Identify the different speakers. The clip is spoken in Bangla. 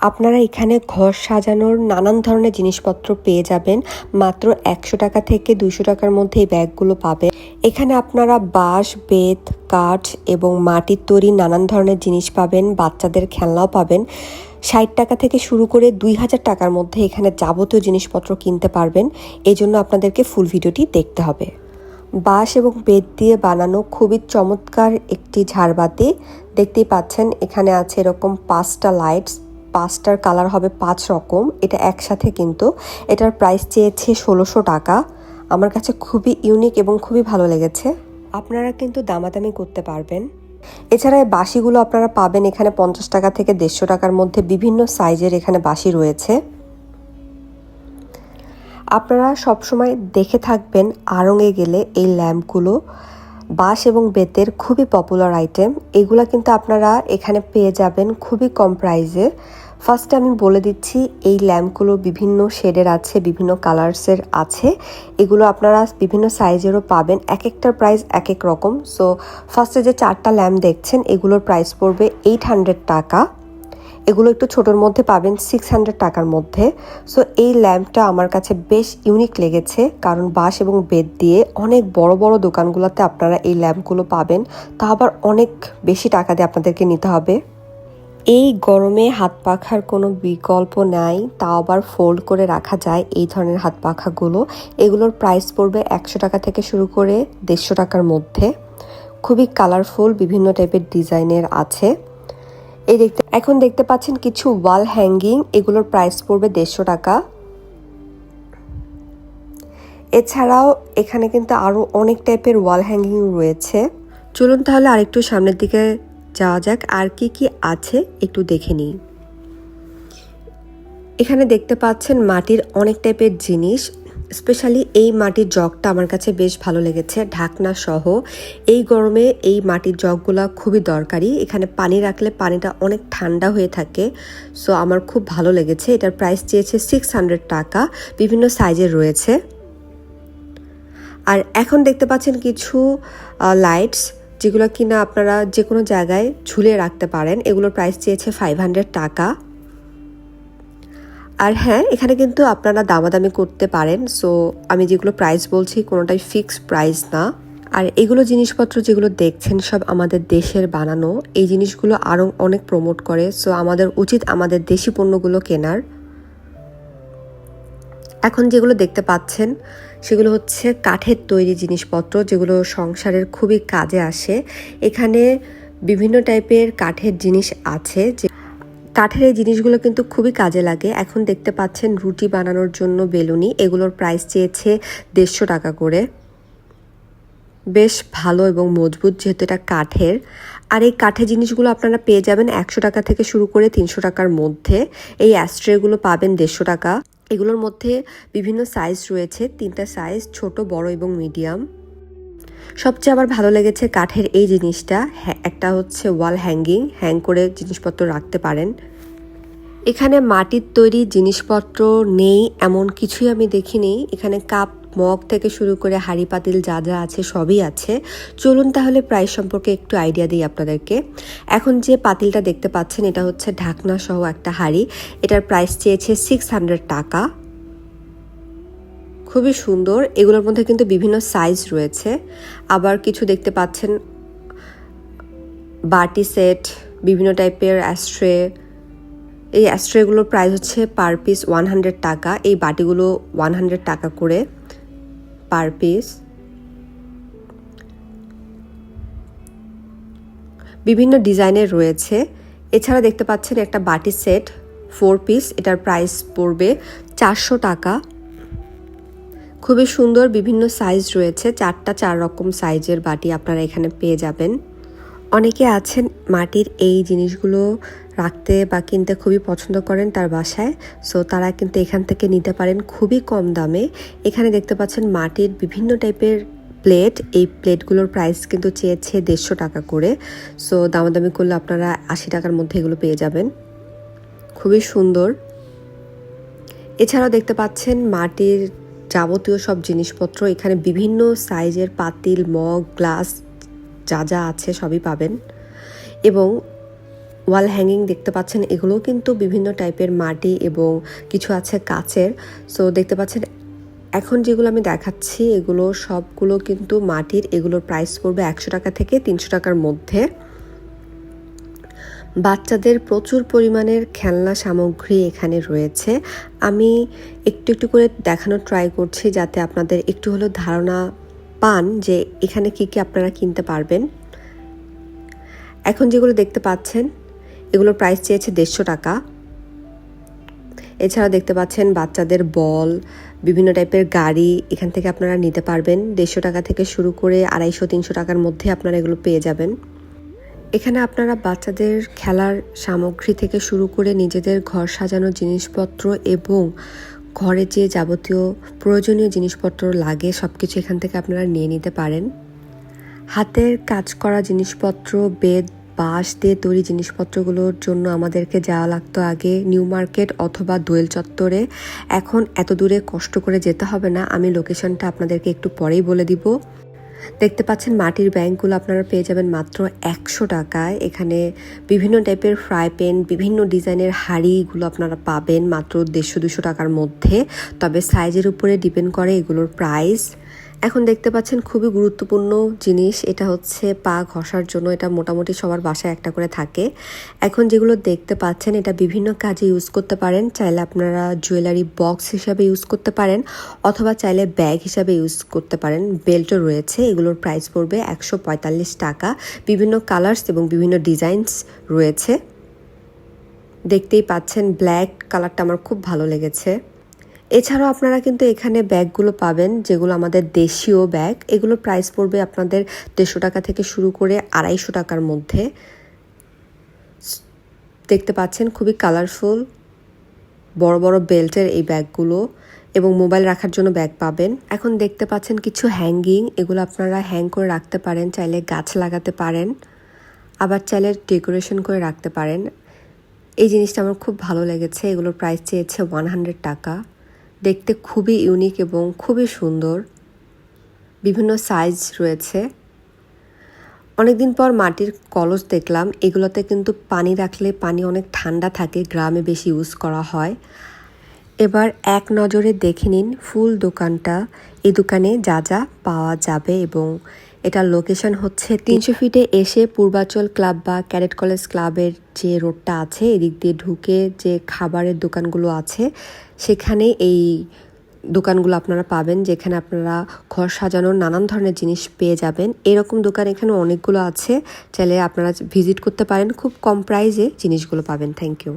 Speaker 1: আপনারা এখানে ঘর সাজানোর নানান ধরনের জিনিসপত্র পেয়ে যাবেন। মাত্র একশো টাকা থেকে দুশো টাকার মধ্যে এই ব্যাগগুলো পাবেন। এখানে আপনারা বাঁশ, বেত, কাঠ এবং মাটির তৈরি নানান ধরনের জিনিস পাবেন, বাচ্চাদের খেলনাও পাবেন। ষাট টাকা থেকে শুরু করে দুই হাজার টাকার মধ্যে এখানে যাবতীয় জিনিসপত্র কিনতে পারবেন। এই জন্য আপনাদেরকে ফুল ভিডিওটি দেখতে হবে। বাঁশ এবং বেত দিয়ে বানানো খুবই চমৎকার একটি ঝাড়বাতি। দেখতেই পাচ্ছেন, এখানে আছে এরকম পাঁচটা লাইটস পাঁচটার কালার হবে পাঁচ রকম। এটা একসাথে কিন্তু এটার প্রাইস চেয়েছে ষোলোশো টাকা। আমার কাছে খুবই ইউনিক এবং খুবই ভালো লেগেছে। আপনারা কিন্তু দামাদামি করতে পারবেন। এছাড়া এই বাঁশিগুলো আপনারা পাবেন এখানে পঞ্চাশ টাকা থেকে দেড়শো টাকার মধ্যে বিভিন্ন সাইজের এখানে বাঁশি রয়েছে। আপনারা সবসময় দেখে থাকবেন আড়ঙে গেলে এই ল্যাম্পগুলো। বাঁশ এবং বেতের খুবই পপুলার আইটেম এগুলো কিন্তু আপনারা এখানে পেয়ে যাবেন খুবই কম প্রাইসে ফার্স্টে আমি বলে দিচ্ছি, এই ল্যাম্পগুলো বিভিন্ন শেডের আছে, বিভিন্ন কালার্সের আছে। এগুলো আপনারা বিভিন্ন সাইজেরও পাবেন এক একটার প্রাইস এক এক রকম সো ফার্স্টে যে চারটা ল্যাম্প দেখছেন, এগুলোর প্রাইস পড়বে এইট হান্ড্রেড টাকা। এগুলো একটু ছোটোর মধ্যে পাবেন সিক্স হান্ড্রেড টাকার মধ্যে। সো এই ল্যাম্পটা আমার কাছে বেশ ইউনিক লেগেছে, কারণ বাঁশ এবং বেদ দিয়ে অনেক বড় বড় দোকানগুলোতে আপনারা এই ল্যাম্পগুলো পাবেন। তা আবার অনেক বেশি টাকা দিয়ে আপনাদেরকে নিতে হবে। এই গরমে হাত পাখার কোনো বিকল্প নাই তা আবার ফোল্ড করে রাখা যায় এই ধরনের হাত পাখাগুলো। এগুলোর প্রাইস পড়বে একশো টাকা থেকে শুরু করে দেড়শো টাকার মধ্যে। খুবই কালারফুল বিভিন্ন টাইপের ডিজাইনের আছে। এই দেখতে এখন দেখতে পাচ্ছেন কিছু ওয়াল হ্যাঙ্গিং এগুলোর প্রাইস পড়বে দেড়শো টাকা। এছাড়াও এখানে কিন্তু আরও অনেক টাইপের ওয়াল হ্যাঙ্গিং রয়েছে। চলুন তাহলে আরেকটু সামনের দিকে যাওয়া যাক, আর কি কি আছে একটু দেখে নিই। এখানে দেখতে পাচ্ছেন মাটির অনেক টাইপের জিনিস, স্পেশালি এই মাটির জগটা আমার কাছে বেশ ভালো লেগেছে, ঢাকনা সহ। এই গরমে এই মাটির জগগুলো খুবই দরকারি, এখানে পানি রাখলে পানিটা অনেক ঠান্ডা হয়ে থাকে, সো আমার খুব ভালো লেগেছে। এটার প্রাইস চেয়েছে সিক্স হান্ড্রেড টাকা, বিভিন্ন সাইজের রয়েছে। আর এখন দেখতে পাচ্ছেন কিছু লাইটস যেগুলো কিনা আপনারা যে কোনো জায়গায় ঝুলিয়ে রাখতে পারেন, এগুলোর প্রাইস চেয়েছে ফাইভ হান্ড্রেড টাকা। আর হ্যাঁ এখানে কিন্তু আপনারা দামাদামি করতে পারেন সো আমি যেগুলো প্রাইস বলছি কোনোটাই ফিক্সড প্রাইস না। আর এগুলো জিনিসপত্র যেগুলো দেখছেন সব আমাদের দেশের বানানো, এই জিনিসগুলো আরও অনেক প্রমোট করে সো আমাদের, উচিত আমাদের দেশি পণ্যগুলো কেনার। এখন যেগুলো দেখতে পাচ্ছেন, সেগুলো হচ্ছে কাঠের তৈরি জিনিসপত্র, যেগুলো সংসারের খুবই কাজে আসে। এখানে বিভিন্ন টাইপের কাঠের জিনিস আছে, যে কাঠের এই জিনিসগুলো কিন্তু খুবই কাজে লাগে। এখন দেখতে পাচ্ছেন রুটি বানানোর জন্য বেলুনি, এগুলোর প্রাইস চেয়েছে দেড়শো টাকা করে। বেশ ভালো এবং মজবুত যেহেতু এটা কাঠের। আর এই কাঠের জিনিসগুলো আপনারা পেয়ে যাবেন একশো টাকা থেকে শুরু করে তিনশো টাকার মধ্যে। এই অ্যাস্ট্রেগুলো পাবেন দেড়শো টাকা। এগুলোর মধ্যে বিভিন্ন সাইজ রয়েছে। তিনটা সাইজ ছোট, বড় এবং মিডিয়াম সবচেয়ে আমার ভালো লেগেছে কাঠের এই জিনিসটা। একটা হচ্ছে ওয়াল হ্যাঙ্গিং হ্যাং করে জিনিসপত্র রাখতে পারেন। এখানে মাটির তৈরি জিনিসপত্র নেই, এমন কিছুই আমি দেখিনি। এখানে কাপ মগ থেকে শুরু করে হাড়ি পাতিল যা যা আছে সবই আছে। চলুন তাহলে প্রাইস সম্পর্কে একটু আইডিয়া দিই আপনাদেরকে। এখন যে পাতিলটা দেখতে পাচ্ছেন, এটা হচ্ছে ঢাকনা সহ একটা হাড়ি। এটার প্রাইস চেয়েছে সিক্স হান্ড্রেড টাকা। খুবই সুন্দর। এগুলোর মধ্যে কিন্তু বিভিন্ন সাইজ রয়েছে। আবার কিছু দেখতে পাচ্ছেন, বাটি সেট, বিভিন্ন টাইপের অ্যাস্ট্রে এই অ্যাস্ট্রেগুলোর প্রাইস হচ্ছে পার পিস ওয়ান হান্ড্রেড টাকা। এই বাটিগুলো ওয়ান হান্ড্রেড টাকা করে। পার পিস বিভিন্ন ডিজাইনের রয়েছে। এছাড়া দেখতে পাচ্ছেন একটা বাটি সেট ফোর পিস এটার প্রাইস পড়বে চারশো টাকা। খুবই সুন্দর বিভিন্ন সাইজ রয়েছে, চারটা চার রকম সাইজের বাটি আপনারা এখানে পেয়ে যাবেন। অনেকে আছেন মাটির এই জিনিসগুলো রাখতে বা কিনতে খুবই পছন্দ করেন তার বাসায়। সো তারা কিন্তু এখান থেকে নিতে পারেন খুবই কম দামে। এখানে দেখতে পাচ্ছেন মাটির বিভিন্ন টাইপের প্লেট। এই প্লেটগুলোর প্রাইস কিন্তু চেয়েছে দেড়শো টাকা করে। সো দামাদামি করলে আপনারা আশি টাকার মধ্যে এগুলো পেয়ে যাবেন। খুবই সুন্দর। এছাড়াও দেখতে পাচ্ছেন মাটির যাবতীয় সব জিনিসপত্র। এখানে বিভিন্ন সাইজের পাতিল, মগ, গ্লাস যা যা আছে সবই পাবেন। এবং ওয়াল হ্যাঙ্গিং দেখতে পাচ্ছেন, এগুলো কিন্তু বিভিন্ন টাইপের মাটি এবং কিছু আছে কাচের। সো দেখতে পাচ্ছেন, এখন যেগুলো আমি দেখাচ্ছি, এগুলো সবগুলো কিন্তু মাটির, এগুলোর প্রাইস পড়বে একশো টাকা থেকে তিনশো টাকার মধ্যে। বাচ্চাদের প্রচুর পরিমাণের খেলনা সামগ্রী এখানে রয়েছে। আমি একটু একটু করে দেখানোর ট্রাই করছি যাতে আপনাদের একটু হলেও ধারণা পান যে এখানে কি কি আপনারা কিনতে পারবেন। এখন যেগুলো দেখতে পাচ্ছেন, এগুলোর প্রাইস চেয়েছে দেড়শো টাকা। এছাড়া দেখতে পাচ্ছেন বাচ্চাদের বল, বিভিন্ন টাইপের গাড়ি এখান থেকে আপনারা নিতে পারবেন। দেড়শো টাকা থেকে শুরু করে আড়াইশো, তিনশো টাকার মধ্যে আপনারা এগুলো পেয়ে যাবেন। এখানে আপনারা বাচ্চাদের খেলার সামগ্রী থেকে শুরু করে নিজেদের ঘর সাজানোর জিনিসপত্র এবং ঘরে যে যাবতীয় প্রয়োজনীয় জিনিসপত্র লাগে সব কিছু এখান থেকে আপনারা নিয়ে নিতে পারেন। হাতের কাজ করা জিনিসপত্র, বেদ, বাঁশ দিয়ে তৈরি জিনিসপত্রগুলোর জন্য আমাদেরকে যাওয়া লাগতো আগে নিউ মার্কেট অথবা দোয়েল চত্বরে। এখন এত দূরে কষ্ট করে যেতে হবে না। আমি লোকেশনটা আপনাদেরকে একটু পরেই বলে দিব। দেখতে পাচ্ছেন মাটির ব্যাংকগুলো আপনারা পেয়ে যাবেন মাত্র একশো টাকায়। এখানে বিভিন্ন টাইপের ফ্রাই প্যান, বিভিন্ন ডিজাইনের হাঁড়িগুলো আপনারা পাবেন মাত্র দেড়শো দুশো টাকার মধ্যে। তবে সাইজের উপরে ডিপেন্ড করে এগুলোর প্রাইস। এখন দেখতে পাচ্ছেন খুবই গুরুত্বপূর্ণ জিনিস, এটা হচ্ছে পা ঘষার জন্য, এটা মোটামুটি সবার বাসায় একটা করে থাকে। এখন যেগুলো দেখতে পাচ্ছেন, এটা বিভিন্ন কাজে ইউজ করতে পারেন। চাইলে আপনারা জুয়েলারি বক্স হিসাবে ইউজ করতে পারেন, অথবা চাইলে ব্যাগ হিসাবে ইউজ করতে পারেন। বেল্টও রয়েছে, এগুলোর প্রাইস পড়বে একশো পঁয়তাল্লিশ টাকা। বিভিন্ন কালার্স এবং বিভিন্ন ডিজাইনস রয়েছে। দেখতেই পাচ্ছেন ব্ল্যাক কালারটা আমার খুব ভালো লেগেছে। এছাড়াও আপনারা কিন্তু এখানে ব্যাগগুলো পাবেন, যেগুলো আমাদের দেশীয় ব্যাগ। এগুলো প্রাইস পড়বে আপনাদের দেড়শো টাকা থেকে শুরু করে আড়াইশো টাকার মধ্যে। দেখতে পাচ্ছেন খুবই কালারফুল বড় বড় বেল্টের এই ব্যাগগুলো এবং মোবাইল রাখার জন্য ব্যাগ পাবেন। এখন দেখতে পাচ্ছেন কিছু হ্যাঙ্গিং এগুলো আপনারা হ্যাং করে রাখতে পারেন, চাইলে গাছ লাগাতে পারেন, আবার চাইলে ডেকোরেশন করে রাখতে পারেন। এই জিনিসটা আমার খুব ভালো লেগেছে, এগুলোর প্রাইস চেয়েছে ওয়ান হান্ড্রেড টাকা। দেখতে খুবই ইউনিক এবং খুবই সুন্দর। বিভিন্ন সাইজ রয়েছে। অনেকদিন পর মাটির কলস দেখলাম, এগুলোতে কিন্তু পানি রাখলে পানি অনেক ঠান্ডা থাকে, গ্রামে বেশি ইউজ করা হয়। এবার এক নজরে দেখে নিন, ফুল দোকানটা, এই দোকানে যা যা পাওয়া যাবে এবং এটার লোকেশন হচ্ছে তিনশো ফিটে এসে পূর্বাচল ক্লাব বা ক্যাডেট কলেজ ক্লাবের যে রোডটা আছে এদিক দিয়ে ঢুকে যে খাবারের দোকানগুলো আছে সেখানে এই দোকানগুলো আপনারা পাবেন যেখানে আপনারা ঘর সাজানোর নানান ধরনের জিনিস পেয়ে যাবেন। এরকম দোকান এখানে অনেকগুলো আছে চাইলে আপনারা ভিজিট করতে পারেন। খুব কম প্রাইজে জিনিসগুলো পাবেন। Thank you